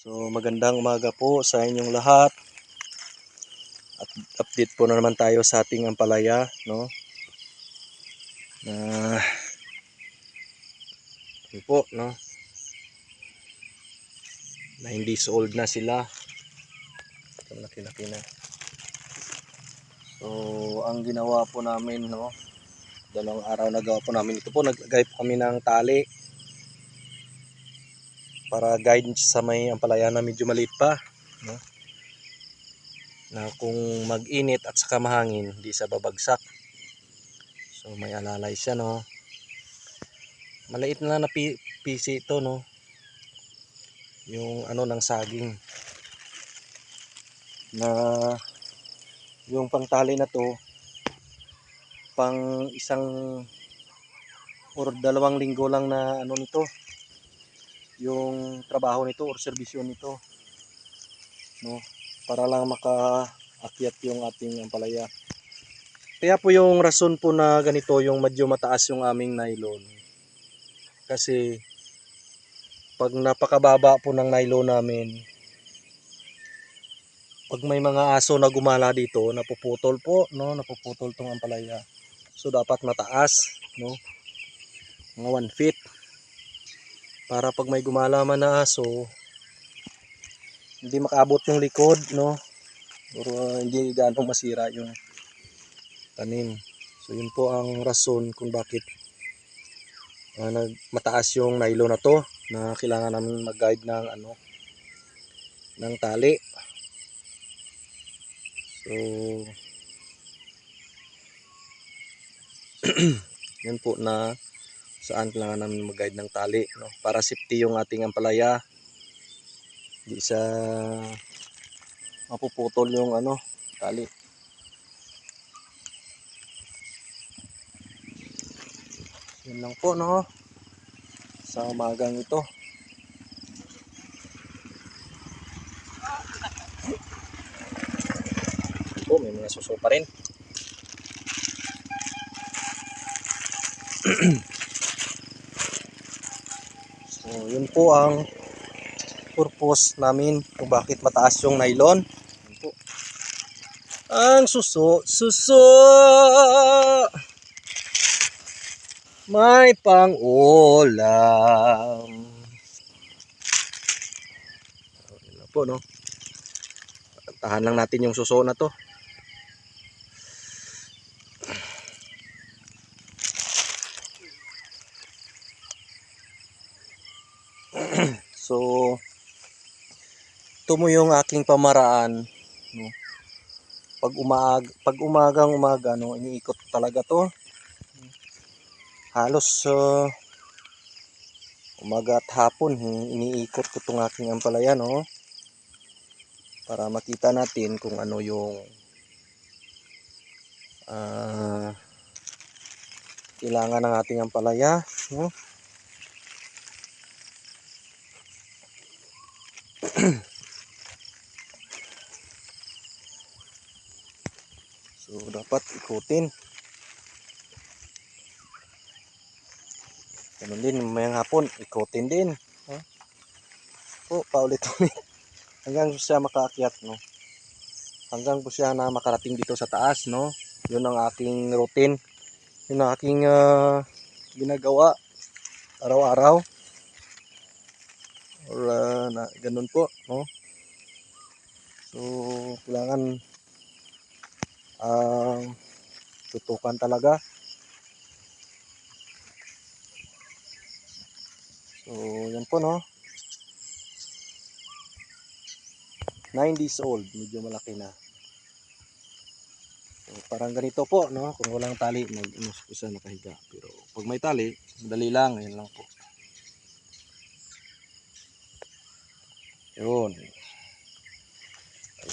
So magandang umaga po sa inyong lahat. At update po na naman tayo sa ating ampalaya, no? Na yun po, no? 9 days old na sila. Ito laki-laki na. So, ang ginawa po namin, no? Dalawang araw nagawa po namin. Ito po, naglagay po kami ng tali para guide sa may ampalaya na medyo maliit pa no? na kung mag-init at saka mahangin hindi sa babagsak. So may alalay siya no? Maliit na na PC ito no? Yung ano ng saging. Na yung pangtali na to pang isang or dalawang linggo lang na ano nito yung trabaho nito or serbisyo nito no? Para lang makaakyat yung ating ampalaya. Kaya po yung rason po na ganito yung medyo mataas yung aming nylon. Kasi pag napakababa po ng nylon namin pag may mga aso na gumala dito napuputol po no? Napuputol tong ampalaya. So dapat mataas no? Mga 1 feet para pag may gumala man na aso hindi makaabot yung likod no? Or uh, hindi gaano masira yung tanim. So yun po ang rason kung bakit uh, mataas yung nylon na to na kailangan namin mag-guide ng ano ng tali. So yan po na saan kailangan namin mag-guide ng tali no? para safety yung ating ampalaya. Hindi sa mapuputol yung ano tali. Yun lang po no? Sa umagang ito po may mga suso pa rin So, yun po ang purpose namin kung bakit mataas yung nylon. Yun po. Ang suso, suso! May pang-ulam. Yun po, no? Tahan lang natin yung suso na to. So, ito mo yung aking pamaraan. No? Pag umaag, pag umagang umaga, no, iniikot ko talaga to. Halos uh, umaga at hapon, eh, iniikot ko tong aking ampalaya, no? Para makita natin kung ano yung ah kailangan ng ating ampalaya, no? So dapat ikutin. Ganun din mamayang hapon, ikutin din. Ha? Po, paulit-ulit. Hanggang siya makaakyat, no? Hanggang po siya na makarating dito sa taas, no? Yun ang aking routine. Yun ang aking ah, ginagawa araw-araw. Or ah, na, ganun po, no? So, kailangan ang tutukan talaga. So, yan po no. 9 days old, medyo malaki na. So, parang ganito po, no? Kung walang tali, mag-inos po siya nakahiga. Pero pag may tali, madali lang, yan lang po. Yun.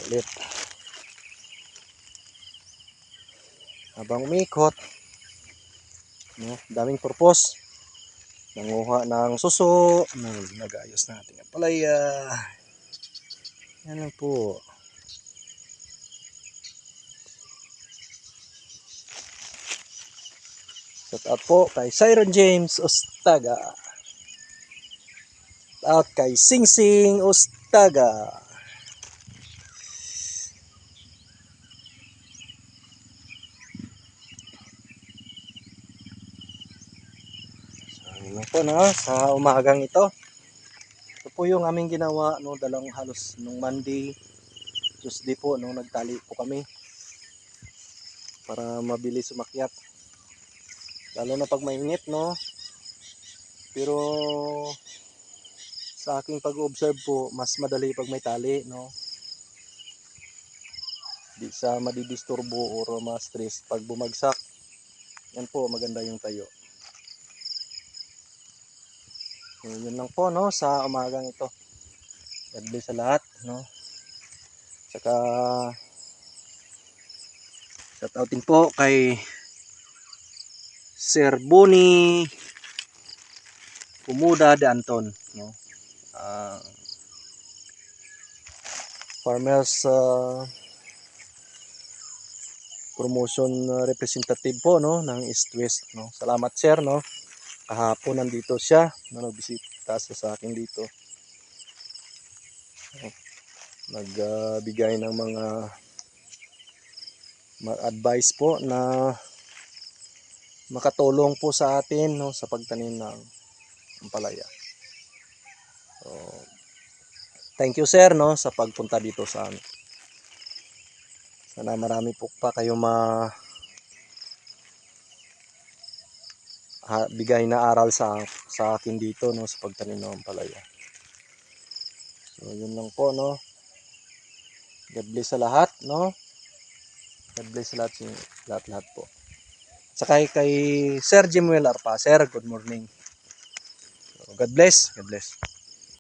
Ulit. habang umikot no, daming purpose. Nanguha ng suso. Nag nagayos na ating palaya. Yan lang po. Shout out po kay Siron James Ostaga. Shout out kay Sing Sing Ostaga Taga. So, yun po no, sa umagang ito. Ito po yung aming ginawa no, dalang halos nung Monday, Tuesday po nung nagtali po kami para mabilis umakyat. Lalo na pag mainit no. Pero sa aking pag-observe po, mas madali pag may tali no. Di sa madidisturbo or ma-stress pag bumagsak. Yan po, maganda yung tayo. So, yun lang po no sa umagang ito. God bless sa lahat no. Saka shout outing po kay Sir Boni Pumuda de Anton no. Ah, farmers ah, promotion ah, representative po no ng East West no. Salamat sir no. Kahapon nandito siya na nagbisita sa akin dito. Nagbigay ng mga ma- advice po na makatulong po sa atin no sa pagtanim ng ampalaya so, thank you sir no sa pagpunta dito sa amin sana marami po pa kayo ma ha, bigay na aral sa sa akin dito no sa pagtanim ng ampalaya. So yun lang po no. God bless sa lahat no. God bless sa lahat lahat lahat po. Saka kay Sir Jimuel Arpa, Sir, good morning. God bless, God bless.